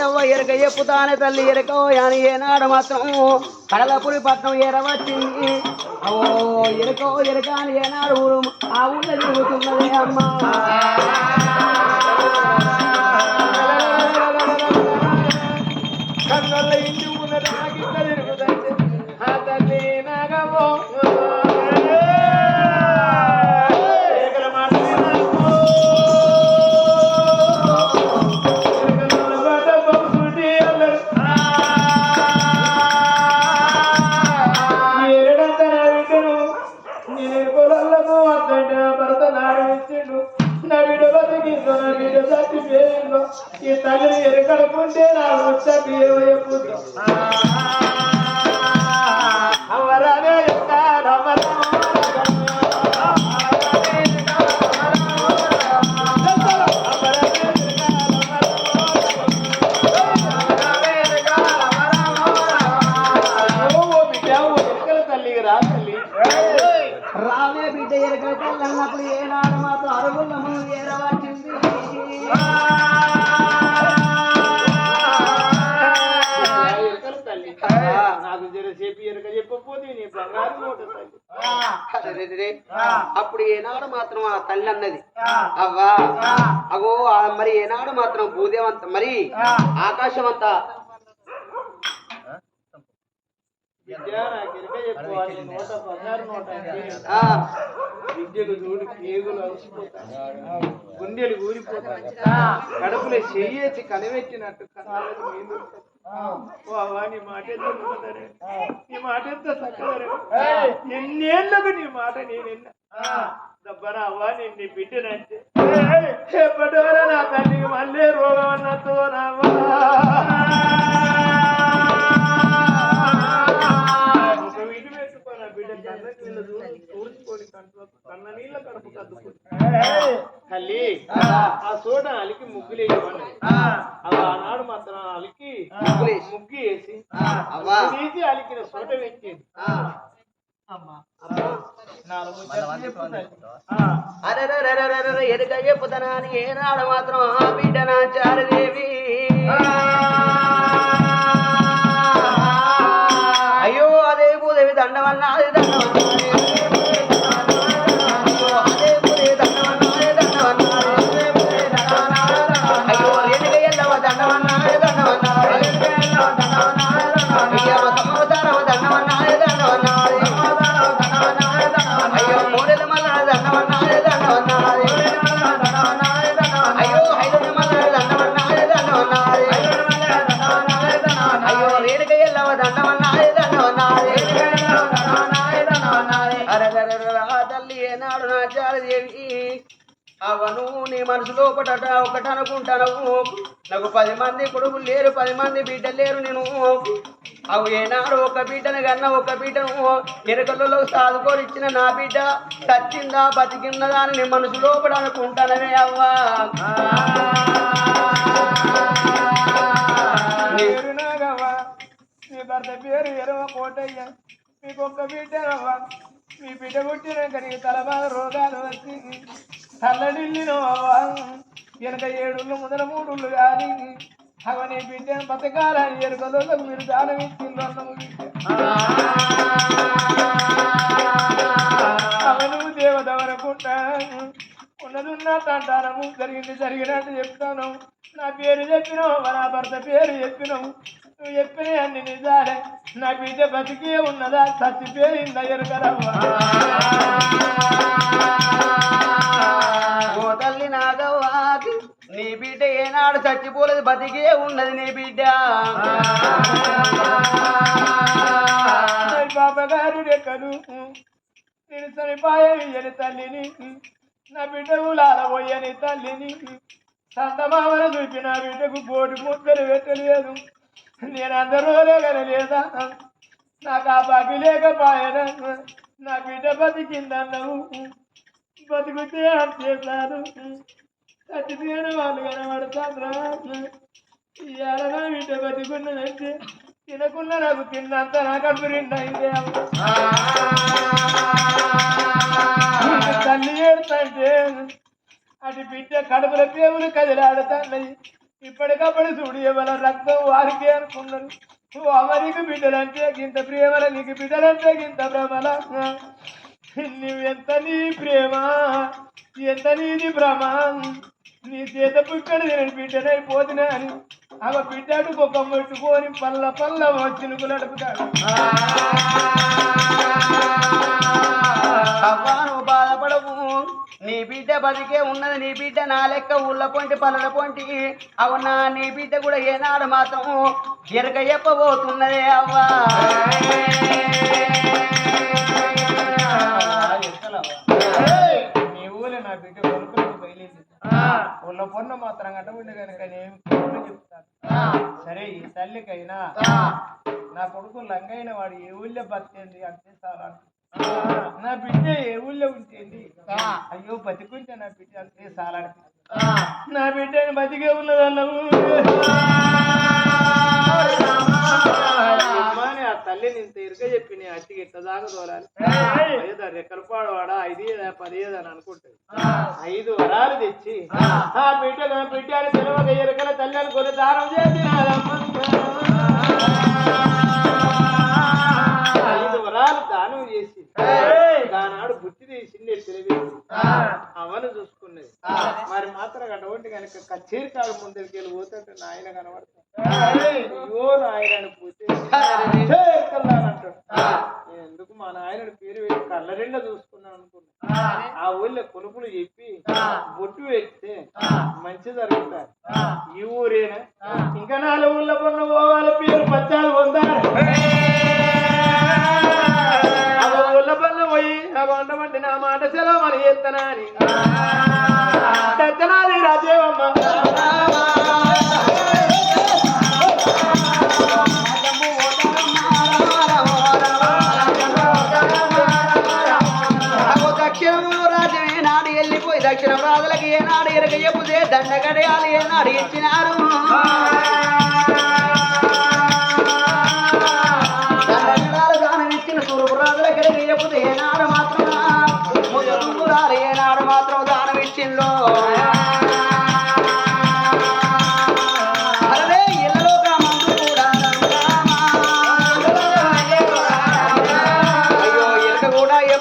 ఎవో ఎరక చెప్పుతానే తల్లి ఎరకో అని ఏనాడు మాత్రం కడలపురి పట్నం ఎరవచ్చింది అవో ఎరకో ఎరక అని ఏనాడు ఊరు ఆ ఊళ్ళో తిరుగుతున్నది అమ్మా నా బిడ్డ ఈ తల్లిని ఎరకడుకుంటే నా ముచ్చటి ఏమైపోతుందో అప్పుడు ఏనాడు మాత్రం ఆ తల్లి అన్నది. అవ్వా. అగో మరి ఏనాడు మాత్రం భూదేవంత మరి ఆకాశం అంతా విద్య నాకు ఎరక చెప్పుకోవాలి నోట బంగారు నోట అంటే ఆ, విద్యకు చూడు పేగులు అలసిపోతాయి. గుండెలు ఊరిపోతాయి. కడుపులో చెయ్యేసి కనిపెట్టినట్టు కనాలకు నీ మాట నీ మాట ఎంత చక్కదరే ఎన్నేళ్ళకు నీ మాట నేను విన్నా దబ్బరా అవ్వా నేను నీ బిడ్డనంటే ఎప్పటివరా నా తల్లికి మళ్ళీ రోగం అన్నతో ఒక తల్లి ఆ సోడ అలికి ముగ్గులు వేయమన్నది అవి ఆనాడు మాత్రం అలికి. ముగ్గు వేసి అవ్వా. తీసి అలికిన సోట పెట్టింది. ఆ, అమ్మా. నాలుగు ముచ్చట్లు చెప్పు తల్లి. అరెరెరెరెరెరె, ఎరుక చెప్పుదనా అని ఏనాడు మాత్రం ఆ బిడ్డ నా చారదేవి అవను నీ మనసులో ఒకటట ఒకటి అనుకుంటాను నాకు పది మంది కొడుకులు లేరు పది మంది బిడ్డలు లేరు నేను. అవు ఏనాడు ఒక బిడ్డను కన్నా ఒక బిడ్డను ఎరుకలలో సాదుకొని ఇచ్చిన నా బిడ్డ తచ్చిందా బతికిందా అని నీ మనసు లోపల అనుకుంటానవే అవ్వా. నాగవ్వ. మీ భర్త పేరు ఎరవ కోటయ్య. మీకు ఒక్క బిడ్డ రవ్వ మీ బిడ్డ పుట్టినాక నీకు తలబాద రోగాలు వచ్చి తల్లడిల్లిన వెనక ఏడుళ్ళు మొదల మూడుళ్ళు కానీ అవని బిడ్డ బతకాలని ఎరుకలకు మీరు దానం ఇచ్చింది అన్నము బిడ్డ అవను దేవదవరకుంటా ఉన్నదున్న తంటానము జరిగింది జరిగినట్టు చెప్తాను. నా పేరు చెప్పినావు నా భర్త పేరు చెప్పినావు నువ్వు చెప్పిన అన్ని నిజాలే. నా బిడ్డ బతికే ఉన్నదా చచ్చిపోయిందా ఎరుకరవ్వా చచ్చిపోలేదు బతికే ఉన్నది నీ బిడ్డ. బాబగారు రెక్కను నేను చనిపోయని తల్లిని నా బిడ్డకు లాలబోయని తల్లిని సంతమామల చూపి నా బిడ్డకు బోటు ముద్దలు పెట్టలేదు. నేను అందరూ లేగనలేదా నాకు ఆ బాకి లేకపోయాను? నా బిడ్డ బతికిందన్నావు. బతికితే చేశాను చచ్చిపోయిన వాళ్ళు కనబడతాను ఇవాళ నా బిడ్డ బతికున్నదంటే తినకుండా నాకు తిన్నంత నా కడుపు తల్లి ఏడుతంటే అది బిడ్డ కడుపుల పేగులు కదిలాడుతున్నాయి ఇప్పటికప్పుడు చూడు ఎవరి రక్తం వారికే అనుకున్నారు ఓ అమరికి బిడ్డలంటే గింత ప్రేమల నీకు బిడ్డలంటే గింత భ్రమల. నువ్వెంత నీ ప్రేమ ఎంత నీది భ్రమ. నీ చేత పుక్కడు నేను బిడ్డనైపోతున్నా అని ఆమె బిడ్డడు ఒక పెట్టుకొని పల్ల పల్ల వచ్చినుకు నడుపుతాడు. అవ్వా నువ్వు బాధపడవు నీ బిడ్డ బతికే ఉన్నది నీ బిడ్డ నా లెక్క ఊళ్ళ పొంటి పనుల పొంటి అవునా నీ బిడ్డ కూడా ఏనాడు మాత్రం ఎరక చెప్పబోతున్నదే అవ్వా! నీ ఊళ్ళో నా బిడ్డ కొడుకులకు ఊళ్ళో పొన్న మాత్రం అటువంటి కనుక నేను చెప్తాను సరే ఈ తల్లికైనా నా కొడుకు లంగైన వాడు ఏ ఊళ్ళో బతికేంది అంటే చాలా నా బిడ్డ ఏ ఊళ్ళో ఉంటేంది అయ్యో బతికుంటే నా బిడ్డ అంతే చాలా నా బిడ్డని బతికే ఉన్నదన్న తల్లిని ఇంత ఇరుక చెప్పి నీ అట్టికి ఎట్ట దాకా తోలాలి ఐదు రెక్కల పాడవాడ ఐదు ఏదా పది ఏదా అని అనుకుంటుంది. ఐదు వరాలు తెచ్చి ఆ. బిడ్డ బిడ్డ అని పిలవక ఎరకల తల్లి అనుకుని దానం చేసి ఐదు వరాలు దానం చేసి. బుద్ధి తీసింది తెలివేసి అవను చూసుకున్నది. మరి మాత్రం అటువంటి కనుక కచేరి కాడ ముందరికి వెళ్ళి పోతుంటే నాయన కనబడతాడు. అయ్యో నాయన అని పోతే ఎందుకు మా నాయనని పేరు పెట్టి కళ్ళ నిండా చూసుకున్నాను అనుకున్నా. ఆ. ఊళ్ళో కొనుక్కులు చెప్పి బొట్టు పెడితే మంచి జరుగుతారు. ఈ ఊరేనా? ఇంకా నాలుగు ఊళ్ళో పొన్న పోవాలి పేరు పచ్చాలు పొందారు అగో పోయి అగో నా మాట సెలవు అని చేస్తానా అని దత్తనాది రాజేవమ్మ దక్షిణ రాజులకి ఏనాడు ఎరగ చెప్పుదే దండగడయాలు ఏనాడు ఇచ్చినారు ఇచ్చిన తూర్పు ఏనాడు మాత్రం ముద్దురాలు ఏనాడు మాత్రం దానం ఇచ్చిందో కూడా అయ్యో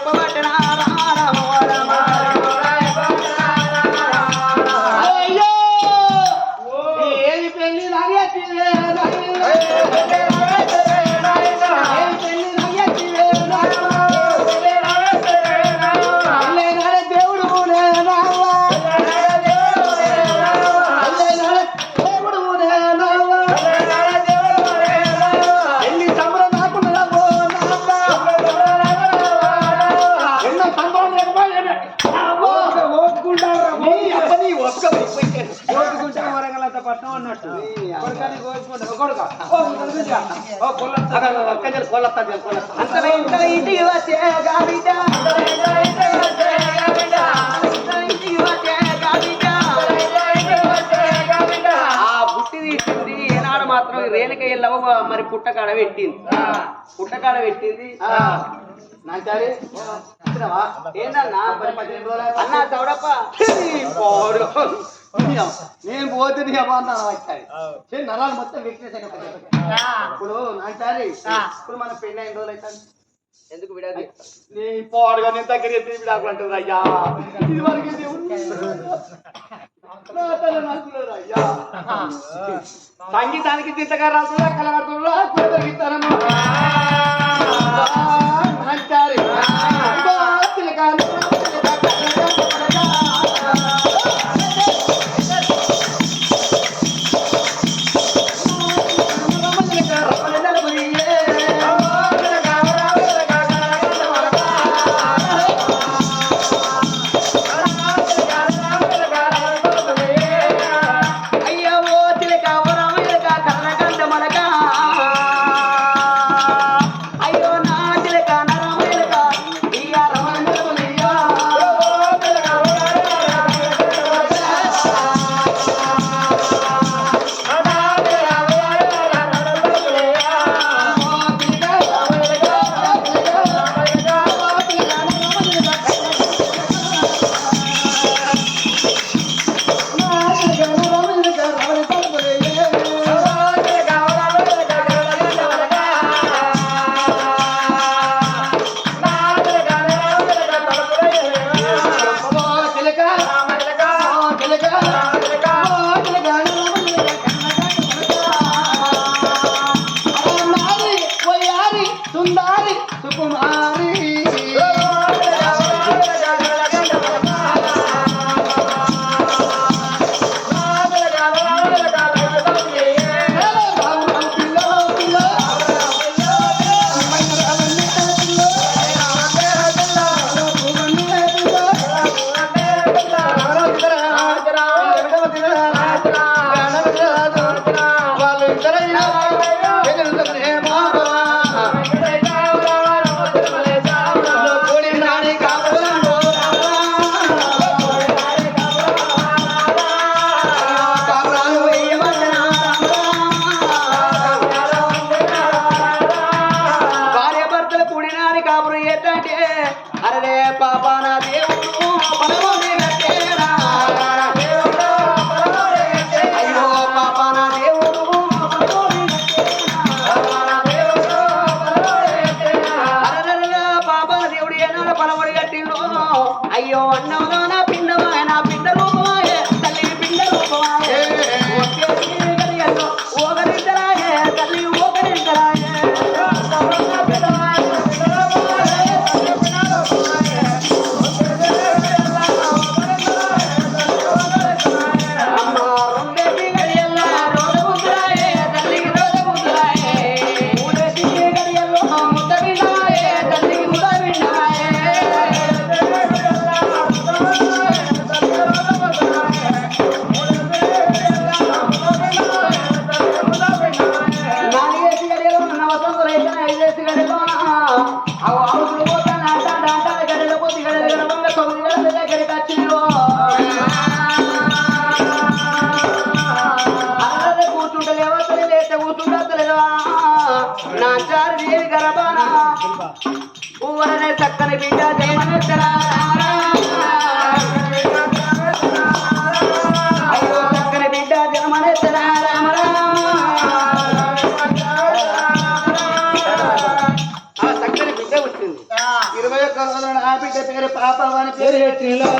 ఓటుకుంటే వరంగల్ అంత పట్టణం అన్నట్టు కొడుకని కోరుకుంటా కొడుక? ఓ కొల్ల అంతలో ఇంట్లో ఇంటికి వచ్చే గాబిడ్డ ఇంటికి వచ్చే గాబిడ్డ ఆ బుట్టి తీసింది. ఏనాడు మాత్రం రేణుక ఎల్లవ మరి పుట్టకాడ పెట్టింది. పుట్టకాడ పెట్టింది. నాచారి అన్నా చౌడప్ప నేను పోతే నీ అన్నా వచ్చాయి నరాలు మొత్తం వ్యక్తి ఇప్పుడు నాచారి ఇప్పుడు మన పెళ్ళి అయిన రోజులు అవుతాను ఎందుకు విడాది నీ పోడుగా నేను దగ్గర ఎత్తి విడాకులు అంటుంది అయ్యా. ఇది వరకు అయ్యా. సంగీతానికి చింతగా రాసుడా అంటారు అరే పాప నా ఇరవై ఒక్క రోజున ఆ బిడ్డ పేరు పాప అని పేరు పెట్టిందో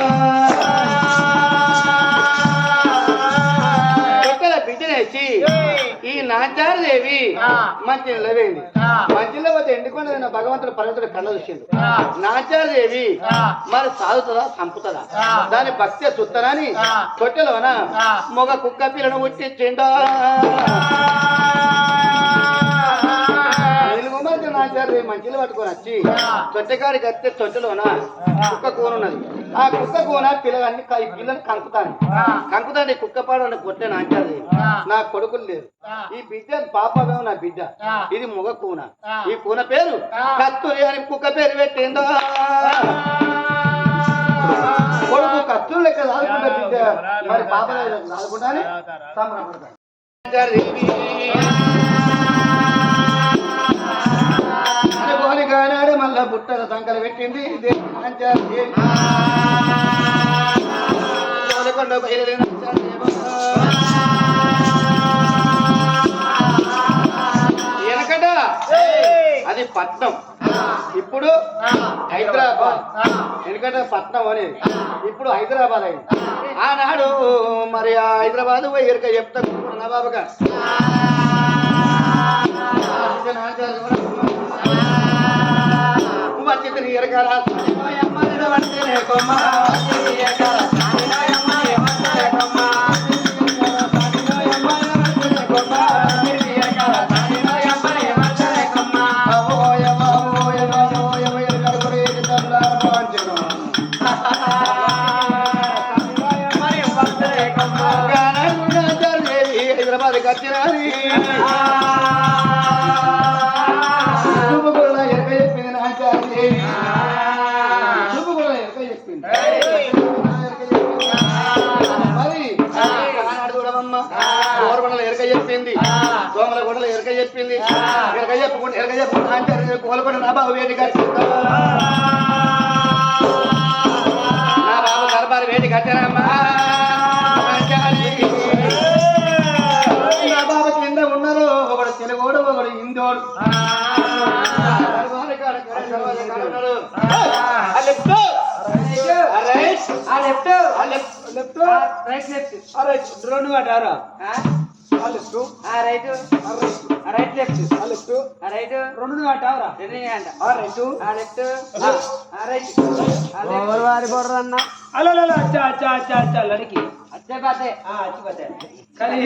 బిడ్డనేసి ఈ నాచారదేవి మంచి నిలవేంది మంచిలో పోతే ఎండుకొని భగవంతుడు పర్వతుడు కళ్ళ చూసిండు. నాచారదేవి మరి సాగుతుందా చంపుతుందా? దాని భక్తి సుత్తనని కొట్టెలోన మొగ కుక్క పిల్లను వెలుగుమతి నాచారదేవి మంచిలు పట్టుకొని వచ్చి తొట్టెకాడికి వస్తే తొట్టెలోన కుక్క కూన ఉన్నది ఆ కుక్క కూన పిల్లగాన్ని ఈ పిల్లని కంకుతాను. కంకుతాను ఈ కుక్క పాడు కొట్టే నాచారదేవి నా కొడుకులు లేరు ఈ బిడ్డ పాపమేమో నా బిడ్డ. ఇది మొగ కూన. ఈ కూన పేరు కత్తురి అని కుక్క పేరు పెట్టిందో. కొడుకు కత్తులు లెక్క దాదుకుంటా బిడ్డ. మరి పాప దాదుకుంటానే సంబరపడతాను సంకలు పెట్టింది. వెనకట. అది పట్నం. ఇప్పుడు హైదరాబాద్. ఎందుకంటే పట్నం అనేది. ఇప్పుడు హైదరాబాద్ అయింది. ఆనాడు మరి హైదరాబాద్ పోయి ఎరక చెప్తా. నవాబు గారు వచ్చింది ఎరకాల కొమ్మ హైదరాబాద్ వచ్చినది చెప్పింది ఎరక చెప్పుకుంటే ఎరక చెప్పుకుంటా అంటే కోలకొండ నా బాబు వేడి కట్టింది నా బాబు దర్బారు వేడి కట్టారమ్మా నా బాబు కింద ఉన్నారు ఒకడు తెలుగోడు ఒకడు హిందోడు left, left, right left right. రెండు కట్టారా లెఫ్ట్ రైట్ రైట్ ఆ రైట్ లెఫ్ట్ ఆ లెఫ్ట్ ఆ రైట్ రెండు అంటావరా రెండు అంట ఆ రైట్ ఆ లెఫ్ట్ ఆ రైట్ ఆ లెఫ్ట్ వారి బొర్ర అన్న? అలా అచ్చా అచ్చా అచ్చా అచ్చా లడికి అచ్చే బాతే ఆ, అచ్చి పోతే. కానీ